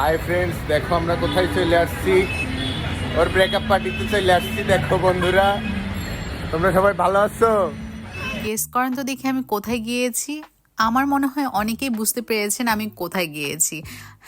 Hi friends দেখো, আমরা কোথায় চলে আসছি? ওর ব্রেকআপ পার্টিতে চলে আসছি, দেখো, বন্ধুরা। তোমরা সবাই ভালো আছো? গেস করেন তো দেখি আমি কোথায় গিয়েছি। আমার মনে হয় অনেকেই বুঝতে পেরেছেন আমি কোথায় গিয়েছি।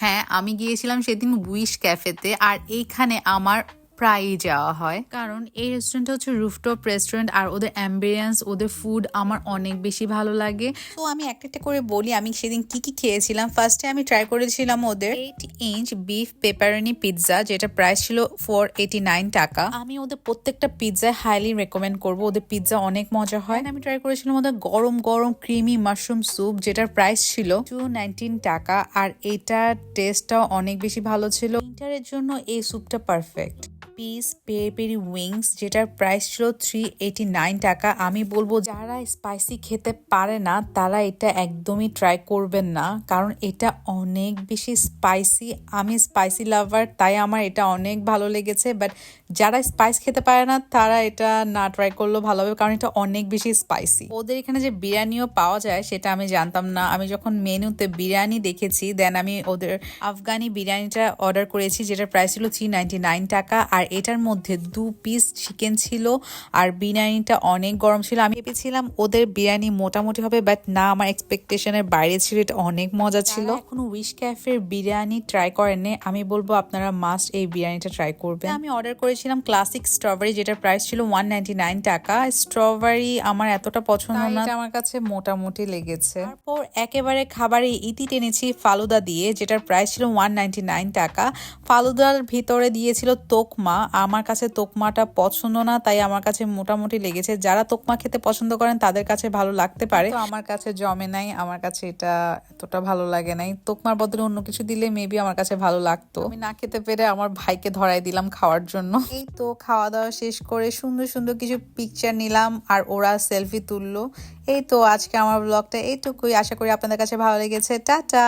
হ্যাঁ আমি গিয়েছিলাম সেদিন উইশ ক্যাফেতে আর এইখানে আমার প্রায়ই যাওয়া হয়। কারণ এই রেস্টুরেন্টটা হচ্ছে রুফটপ রেস্টুরেন্ট আর ওদের অ্যাম্বিয়েন্স ওদের ফুড আমার অনেক বেশি ভালো লাগে। তো আমি একটা একটা করে বলি আমি সেদিন কি কি খেয়েছিলাম? ফার্স্টে আমি ট্রাই করেছিলাম ওদের eight inch beef pepperoni pizza যেটা প্রাইস ছিল ফোর এইটি নাইন টাকা। আমি ওদের প্রত্যেকটা পিৎজায় হাইলি রেকমেন্ড করব। ওদের পিৎজা অনেক মজা হয়। আমি ট্রাই করেছিলাম ওদের গরম গরম ক্রিমি মাশরুম স্যুপ যেটার প্রাইস ছিল টু নাইনটিন টাকা। আর এটার টেস্টটাও অনেক বেশি ভালো ছিল। উইন্টারের জন্য এই স্যুপটা perfect piece peri peri wings যেটার প্রাইস ছিল থ্রি এইটি নাইন টাকা। আমি বলব, যারা স্পাইসি খেতে পারে না, তারা এটা একদমই ট্রাই করবেন না, কারণ এটা অনেক বেশি স্পাইসি আমি স্পাইসি লাভার তাই আমার এটা অনেক ভালো লেগেছে বাট যারা স্পাইস খেতে পারে না, তারা এটা না ট্রাই করলেও ভালো হবে, কারণ এটা অনেক বেশি স্পাইসি ওদের এখানে যে বিরিয়ানিও পাওয়া যায়, সেটা আমি জানতাম না। আমি যখন মেনুতে বিরিয়ানি দেখেছি দেন আমি ওদের আফগানি বিরিয়ানিটা অর্ডার করেছি, যেটার প্রাইস ছিল থ্রি নাইনটি নাইন টাকা, আর এটার মধ্যে দু পিস চিকেন ছিল আর বিরিয়ানিটা অনেক গরম ছিল। আমি ভেবেছিলাম ওদের বিরিয়ানি মোটামুটি হবে বাট না আমার এক্সপেকটেশনের বাইরে ছিল। এটা অনেক মজা ছিল। এখন উইশ ক্যাফের বিরিয়ানি ট্রাই করেননি আমি বলব আপনারা মাস্ট এই বিরিয়ানিটা ট্রাই করবেন। আমি অর্ডার করেছিলাম ক্লাসিক স্ট্রবেরি যেটার প্রাইস ছিল ওয়ান নাইনটি নাইন টাকা। স্ট্রবেরি আমার এতটা পছন্দ না। এটা আমার কাছে মোটামুটি লেগেছে। তারপর একেবারে খাবারে ইতি টেনেছি ফালুদা দিয়ে যেটার প্রাইস ছিল ওয়ান নাইনটি নাইন টাকা। ফালুদার ভিতরে দিয়েছিল তোকমা আমার কাছে তোকমাটা পছন্দ না তাই আমার কাছে মোটামুটি লেগেছে। যারা তোকমা খেতে পছন্দ করেন তাদের কাছে ভালো লাগতে পারে। তো আমার কাছে জমে নাই আমার কাছে এটা এতটা ভালো লাগে নাই। তোকমার বদলে অন্য কিছু দিলে মেবি আমার কাছে ভালো লাগতো। আমি না খেতে পেরে আমার ভাইকে ধরাই দিলাম খাওয়ার জন্য। এই তো খাওয়া দাওয়া শেষ করে সুন্দর সুন্দর কিছু পিকচার নিলাম আর ওরা সেলফি তুললো। এই তো আজকে আমার ব্লগটা এইটুকুই। আশা করি আপনাদের কাছে ভালো লেগেছে। টাটা!